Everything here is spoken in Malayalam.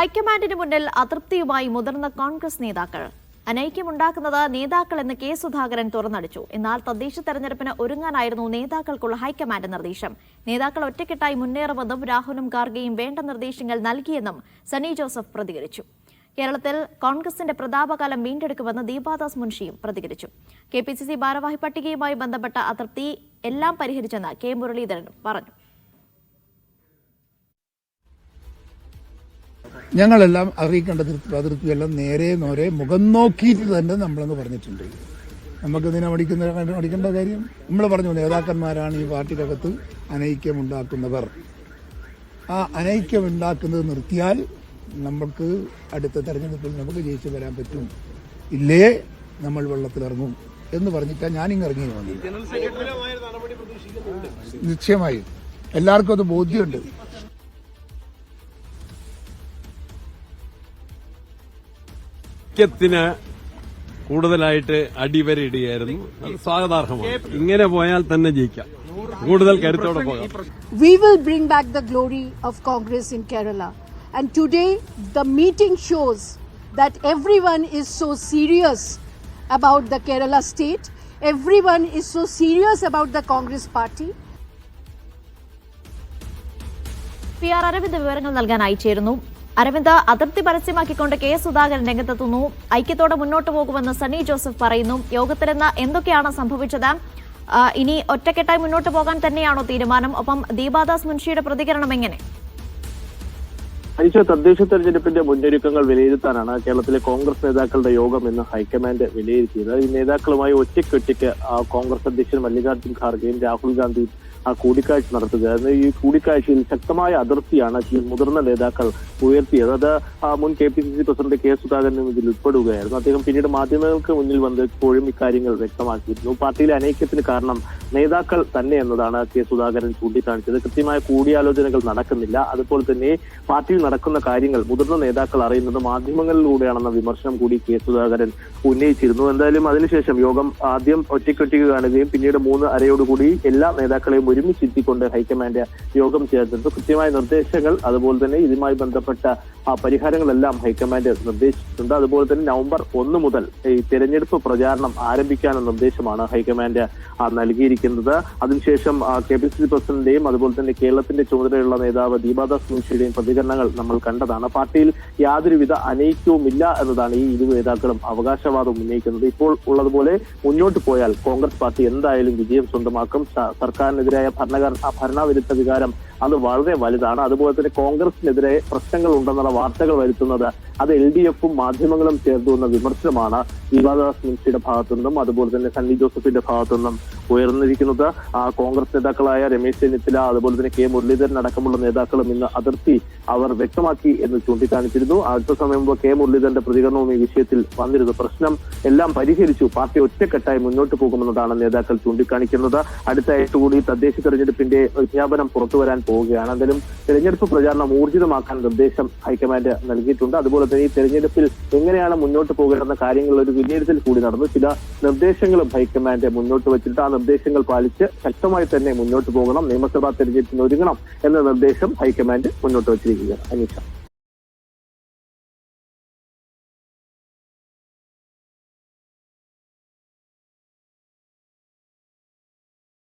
ഹൈക്കമാൻഡിന് മുന്നിൽ അതൃപ്തിയുമായി മുതിർന്ന കോൺഗ്രസ് നേതാക്കൾ. അനൈക്യമുണ്ടാക്കുന്നത് നേതാക്കൾ എന്ന് കെ സുധാകരൻ തുറന്നടിച്ചു. എന്നാൽ തദ്ദേശ തെരഞ്ഞെടുപ്പിന് ഒരുങ്ങാനായിരുന്നു നേതാക്കൾക്കുള്ള ഹൈക്കമാൻഡ് നിർദ്ദേശം. നേതാക്കൾ ഒറ്റക്കെട്ടായി മുന്നേറുമെന്നും രാഹുലും ഖാർഗെയും വേണ്ട നിർദ്ദേശങ്ങൾ നൽകിയെന്നും സണി ജോസഫ് പ്രതികരിച്ചു. കേരളത്തിൽ കോൺഗ്രസിന്റെ പ്രതാപകാലം വീണ്ടെടുക്കുമെന്ന് ദീപാദാസ് മുൻഷിയും പ്രതികരിച്ചു. കെ പി സി സി ഭാരവാഹി പട്ടികയുമായി ബന്ധപ്പെട്ട അതൃപ്തി എല്ലാം പരിഹരിച്ചെന്ന് കെ മുരളീധരൻ പറഞ്ഞു. ഞങ്ങളെല്ലാം അറിയിക്കേണ്ട അതിർത്തി അതിർത്തിയെല്ലാം നേരെ നേരെ മുഖം നോക്കിയിട്ട് തന്നെ നമ്മളെന്ന് പറഞ്ഞിട്ടുണ്ട്. നമുക്ക് ഇതിനെ മടിക്കുന്ന മടിക്കേണ്ട കാര്യം? നമ്മൾ പറഞ്ഞു നേതാക്കന്മാരാണ് ഈ പാർട്ടിക്കകത്ത് അനൈക്യമുണ്ടാക്കുന്നവർ. ആ അനൈക്യമുണ്ടാക്കുന്നത് നിർത്തിയാൽ നമുക്ക് അടുത്ത തെരഞ്ഞെടുപ്പിൽ നമുക്ക് ജയിച്ചു വരാൻ പറ്റും. ഇല്ലേ? നമ്മൾ വെള്ളത്തിലിറങ്ങും എന്ന് പറഞ്ഞിട്ടാണ് ഞാനിങ്ങ് ഇറങ്ങി വന്നത്. നിശ്ചയമായും. എല്ലാവർക്കും അത് ബോധ്യമുണ്ട്. ഐക്യത്തിന് കൂടുതലായിട്ട് അടിവരയിടുകയായിരുന്നു അത് സ്വാഗതാർഹമാണ് ഇങ്ങനെ പോയാൽ തന്നെ ജയിക്കാം കൂടുതൽ കരുത്തോടെ പോകാം we will bring back the glory of Congress in Kerala. And today, the meeting shows that everyone is so serious about the Kerala state, everyone is so serious about the Congress party. P R Aravind വിവരങ്ങൾ നൽകാൻ അയച്ചിരുന്നു അരവിന്ദ് അതൃപ്തി പരസ്യമാക്കിക്കൊണ്ട് കെ സുധാകരൻ രംഗത്തെത്തുന്നു. ഐക്യത്തോടെ മുന്നോട്ട് പോകുമെന്ന് സണ്ണി ജോസഫ് പറയുന്നു. യോഗത്തിലെന്ന് എന്തൊക്കെയാണ് സംഭവിച്ചത്? ഇനി ഒറ്റക്കെട്ടായി മുന്നോട്ട് പോകാൻ തന്നെയാണോ തീരുമാനം? ഒപ്പം ദീപാദാസ് മുൻഷിയുടെ പ്രതികരണം എങ്ങനെ? അനിച്ച തദ്ദേശ തെരഞ്ഞെടുപ്പിന്റെ മുന്നൊരുക്കങ്ങൾ വിലയിരുത്താനാണ് കേരളത്തിലെ കോൺഗ്രസ് നേതാക്കളുടെ യോഗം ഇന്ന് ഹൈക്കമാൻഡ് വിലയിരുത്തിയത്. ഈ നേതാക്കളുമായി ഒറ്റയ്ക്കൊറ്റയ്ക്ക് കോൺഗ്രസ് അധ്യക്ഷൻ മല്ലികാർജുൻ ഖാർഗെയും രാഹുൽ ഗാന്ധിയും ആ കൂടിക്കാഴ്ച നടത്തുക. ഈ കൂടിക്കാഴ്ചയിൽ ശക്തമായ അതിർത്തിയാണ് മുതിർന്ന നേതാക്കൾ ഉയർത്തിയത്. അത് മുൻ K P C C president K സുധാകരനും ഇതിൽ ഉൾപ്പെടുകയായിരുന്നു. അദ്ദേഹം പിന്നീട് മാധ്യമങ്ങൾക്ക് മുന്നിൽ വന്ന് ഇപ്പോഴും ഇക്കാര്യങ്ങൾ വ്യക്തമാക്കിയിരുന്നു. പാർട്ടിയിലെ അനൈക്യത്തിന് കാരണം നേതാക്കൾ തന്നെ എന്നതാണ് കെ സുധാകരൻ ചൂണ്ടിക്കാണിച്ചത്. കൃത്യമായ കൂടിയാലോചനകൾ നടക്കുന്നില്ല. അതുപോലെ തന്നെ പാർട്ടിയിൽ നടക്കുന്ന കാര്യങ്ങൾ മുതിർന്ന നേതാക്കൾ അറിയുന്നത് മാധ്യമങ്ങളിലൂടെയാണെന്ന വിമർശനം കൂടി കെ സുധാകരൻ ഉന്നയിച്ചിരുന്നു. എന്തായാലും അതിനുശേഷം യോഗം ആദ്യം ഒറ്റയ്ക്കൊറ്റയ്ക്ക് കാണുകയും പിന്നീട് മൂന്ന് അരയോടുകൂടി എല്ലാ നേതാക്കളെയും ഒരുമിച്ചിരുത്തിക്കൊണ്ട് ഹൈക്കമാൻഡ് യോഗം ചേർന്നത് കൃത്യമായ നിർദ്ദേശങ്ങൾ അതുപോലെ തന്നെ ഇതുമായി ബന്ധപ്പെട്ട ആ പരിഹാരങ്ങളെല്ലാം ഹൈക്കമാൻഡ് നിർദ്ദേശിച്ചിട്ടുണ്ട്. അതുപോലെ തന്നെ നവംബർ ഒന്ന് മുതൽ ഈ തെരഞ്ഞെടുപ്പ് പ്രചാരണം ആരംഭിക്കാനുള്ള നിർദ്ദേശമാണ് ഹൈക്കമാൻഡ് നൽകിയിരിക്കുന്നത്. അതിനുശേഷം കെ പി സി സി പ്രസിഡന്റിന്റെയും അതുപോലെ തന്നെ കേരളത്തിന്റെ ചുമതലയുള്ള നേതാവ് ദീപാദാസ് മുൻഷിയുടെയും പ്രതികരണങ്ങൾ നമ്മൾ കണ്ടതാണ്. പാർട്ടിയിൽ യാതൊരുവിധ അനൈക്യവുമില്ല എന്നതാണ് ഈ ഇരു നേതാക്കളും അവകാശവാദം ഉന്നയിക്കുന്നത്. ഇപ്പോൾ ഉള്ളതുപോലെ മുന്നോട്ട് പോയാൽ കോൺഗ്രസ് പാർട്ടി എന്തായാലും വിജയം സ്വന്തമാക്കും. സർക്കാരിനെതിരായ ഭരണഘടന ഭരണവിരുദ്ധ വികാരം അത് വളരെ വലുതാണ്. അതുപോലെ തന്നെ കോൺഗ്രസിനെതിരെ പ്രശ്നങ്ങൾ ഉണ്ടെന്നുള്ള വാർത്തകൾ വരുത്തുന്നത് അത് എൽ ഡി എഫും മാധ്യമങ്ങളും ചേർന്നു വിമർശനമാണ് ദീപാദാസ് മിൻസിയുടെ ഭാഗത്തു നിന്നും അതുപോലെ തന്നെ സണ്ണി ജോസഫിന്റെ ഭാഗത്തു നിന്നും ഉയർന്നിരിക്കുന്നത്. കോൺഗ്രസ് നേതാക്കളായ രമേശ് ചെന്നിത്തല അതുപോലെ തന്നെ കെ മുരളീധരൻ അടക്കമുള്ള നേതാക്കളും ഇന്ന് അതിർത്തി അവർ വ്യക്തമാക്കി എന്ന് ചൂണ്ടിക്കാണിച്ചിരുന്നു. അടുത്ത സമയം കെ മുരളീധരന്റെ പ്രതികരണവും ഈ വിഷയത്തിൽ വന്നിരുന്നു. പ്രശ്നം എല്ലാം പരിഹരിച്ചു. പാർട്ടി ഒറ്റക്കെട്ടായി മുന്നോട്ട് പോകുമെന്നതാണ് നേതാക്കൾ ചൂണ്ടിക്കാണിക്കുന്നത്. അടുത്തായിട്ട് കൂടി തദ്ദേശ തെരഞ്ഞെടുപ്പിന്റെ വിജ്ഞാപനം പുറത്തുവരാൻ പോവുകയാണ്. എന്തായാലും തെരഞ്ഞെടുപ്പ് പ്രചാരണം ഊർജിതമാക്കാൻ നിർദ്ദേശം ഹൈക്കമാൻഡ് നൽകിയിട്ടുണ്ട്. അതുപോലെ തന്നെ ഈ തെരഞ്ഞെടുപ്പിൽ എങ്ങനെയാണ് മുന്നോട്ട് പോകേണ്ടെന്ന കാര്യങ്ങൾ ഒരു വിലയിരുത്തൽ കൂടി നടന്നു. ചില നിർദ്ദേശങ്ങളും ഹൈക്കമാൻഡ് മുന്നോട്ട് വെച്ചിട്ട് ആ നിർദ്ദേശങ്ങൾ പാലിച്ച് ശക്തമായി തന്നെ മുന്നോട്ട് പോകണം. നിയമസഭാ തെരഞ്ഞെടുപ്പിന് ഒരുങ്ങണം എന്ന നിർദ്ദേശം ഹൈക്കമാൻഡ് മുന്നോട്ട് വച്ചിരിക്കുകയാണ്. അനീഷ.